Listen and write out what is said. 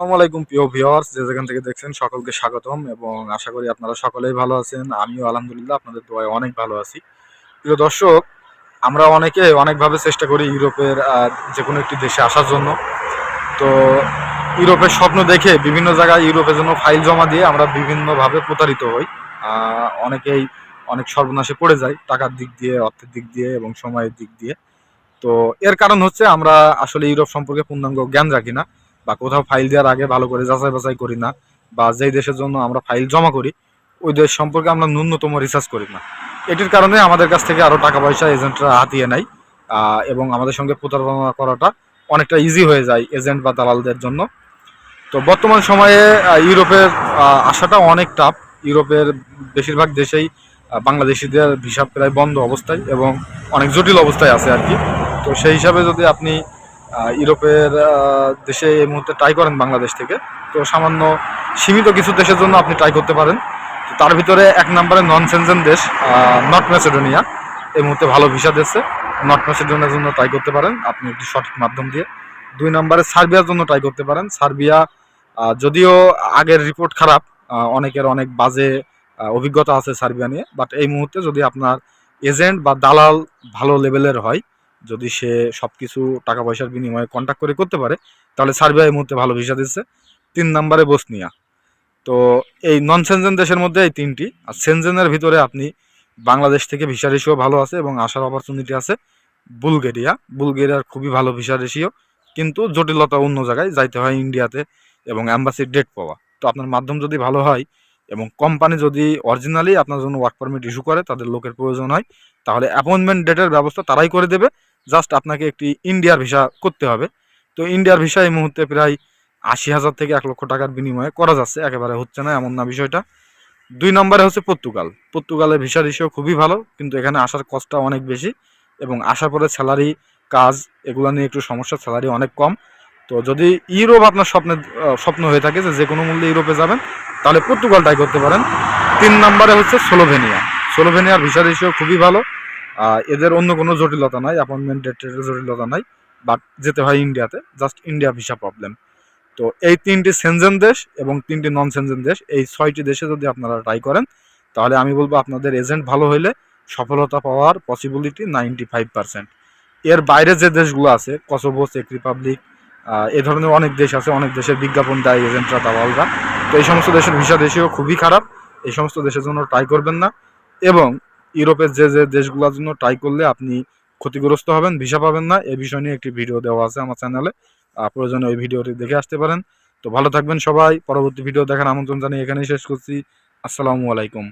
আসসালামু আলাইকুম, প্রিয় ভিউয়ার্স, যে যেখান থেকে দেখছেন সকলকে স্বাগতম এবং আশা করি আপনারা সকলেই ভালো আছেন। আমিও আলহামদুলিল্লাহ আপনাদের দোয়ায় অনেক ভালো আছি। প্রিয় দর্শক, আমরা অনেকে অনেকভাবে চেষ্টা করি ইউরোপের যে কোনো একটি দেশে আসার জন্য। তো ইউরোপের স্বপ্ন দেখে বিভিন্ন জায়গায় ইউরোপের জন্য ফাইল জমা দিয়ে আমরা বিভিন্নভাবে প্রতারিত হই। অনেকেই অনেক সর্বনাশে পড়ে যায় টাকার দিক দিয়ে, অর্থের দিক দিয়ে এবং সময়ের দিক দিয়ে। তো এর কারণ হচ্ছে আমরা আসলে ইউরোপ সম্পর্কে পূর্ণাঙ্গ জ্ঞান রাখি না। বা কোথাও ফাইল দেওয়ার আগে ভালো করে যাচাই বাছাই করি না বা যেই দেশের জন্য আমরা ফাইল জমা করি, ওই দেশ সম্পর্কে আমরা ন্যূনতম রিসার্চ করি না। এটির কারণে আমাদের কাছ থেকে আরও টাকা পয়সা এজেন্টরা হাতিয়ে নেয় এবং আমাদের সঙ্গে প্রতারণা করাটা অনেকটা ইজি হয়ে যায় এজেন্ট বা দালালদের জন্য। তো বর্তমান সময়ে ইউরোপের আসাটা অনেক টাফ ইউরোপের বেশিরভাগ দেশেই বাংলাদেশিদের ভিসা প্রায় বন্ধ অবস্থায় এবং অনেক জটিল অবস্থায় আছে আর কি। তো সেই হিসাবে যদি আপনি ইউরোপের দেশে এই মুহূর্তে ট্রাই করেন বাংলাদেশ থেকে। তো সামান্য সীমিত কিছু দেশের জন্য আপনি ট্রাই করতে পারেন। তার ভিতরে এক নম্বরে নন সেনজেন দেশ নর্থ ম্যাসেডোনিয়া এই মুহূর্তে ভালো ভিসা দিচ্ছে নর্থ ম্যাসেডোনিয়ার জন্য ট্রাই করতে পারেন, আপনি একটি সঠিক মাধ্যম দিয়ে। দুই নম্বরে সার্বিয়ার জন্য ট্রাই করতে পারেন। সার্বিয়া যদিও আগের রিপোর্ট খারাপ অনেকের অনেক বাজে অভিজ্ঞতা আছে সার্বিয়া নিয়ে। বাট এই মুহূর্তে যদি আপনার এজেন্ট বা দালাল ভালো লেভেলের হয় যদি সে সব কিছু টাকা পয়সার বিনিময়ে কন্ট্যাক্ট করে করতে পারে, তাহলে সার্বিয়া এই মুহূর্তে ভালো ভিসা দিচ্ছে। তিন নম্বরে বসনিয়া। তো এই নন সেনজেন দেশের মধ্যে এই তিনটি। আর সেনজেনের ভিতরে আপনি বাংলাদেশ থেকে ভিসা রেশিও ভালো আছে এবং আসার অপরচুনিটি আছে বুলগেরিয়া। বুলগেরিয়ার খুবই ভালো ভিসা রেশিও কিন্তু জটিলতা অন্য জায়গায় যাইতে হয় ইন্ডিয়াতে এবং অ্যাম্বাসির ডেট পাওয়া। তো আপনার মাধ্যম যদি ভালো হয় এবং কোম্পানি যদি অরিজিনালি আপনার জন্য ওয়ার্ক পারমিট ইস্যু করে, তাদের লোকের প্রয়োজন হয়, তাহলে অ্যাপয়েন্টমেন্ট ডেটের ব্যবস্থা তারাই করে দেবে। জাস্ট আপনাকে একটি ইন্ডিয়ার ভিসা করতে হবে। তো ইন্ডিয়ার ভিসা এই মুহূর্তে প্রায় আশি হাজার থেকে এক লক্ষ টাকার বিনিময়ে করা যাচ্ছে। একেবারে হচ্ছে না এমন না বিষয়টা। দুই নম্বরে হচ্ছে পর্তুগাল পর্তুগালের ভিসা রেশিও খুবই ভালো কিন্তু এখানে আসার কষ্টটা অনেক বেশি এবং আসার পরে স্যালারি কাজ এগুলো নিয়ে একটু সমস্যা স্যালারি অনেক কম। তো যদি ইউরোপ আপনার স্বপ্নের আহ, স্বপ্ন হয়ে থাকে যে যে কোনো মূল্যে ইউরোপে যাবেন তাহলে পর্তুগাল ট্রাই করতে পারেন। তিন নম্বরে হচ্ছে স্লোভেনিয়া স্লোভেনিয়ার ভিসা রেশিও খুবই ভালো। এদের অন্য কোনো জটিলতা নাই অ্যাপয়েন্টমেন্ট ডেটের জটিলতা নাই বাট যেতে হয় ইন্ডিয়াতে জাস্ট ইন্ডিয়া ভিসা প্রবলেম তো এই তিনটি সেনজেন দেশ এবং তিনটি নন সেনজেন দেশ, এই ছয়টি দেশে যদি আপনারা ট্রাই করেন, তাহলে আমি বলব আপনাদের এজেন্ট ভালো হইলে সফলতা পাওয়ার পসিবিলিটি নাইনটি ফাইভ পার্সেন্ট এর বাইরে যে দেশগুলো আছে কসোভো চেক রিপাবলিক এ ধরনের অনেক দেশ আছে, অনেক দেশের বিজ্ঞাপন দেয় এজেন্টরা দালালরা। তো এই সমস্ত দেশের ভিসা দেশেও খুবই খারাপ, এই সমস্ত দেশের জন্য ট্রাই করবেন না। এবং ইউরোপের যে যে দেশগুলোর জন্য ট্রাই করলে আপনি ক্ষতিগ্রস্ত হবেন, ভিসা পাবেন না। এই বিষয় নিয়ে একটি ভিডিও দেওয়া আছে আমার চ্যানেলে প্রয়োজনে ওই ভিডিওটি দেখে আসতে পারেন। তো ভালো থাকবেন সবাই। পরবর্তী ভিডিও দেখার আমন্ত্রণ জানিয়ে এখানেই শেষ করছি। আসসালামু আলাইকুম।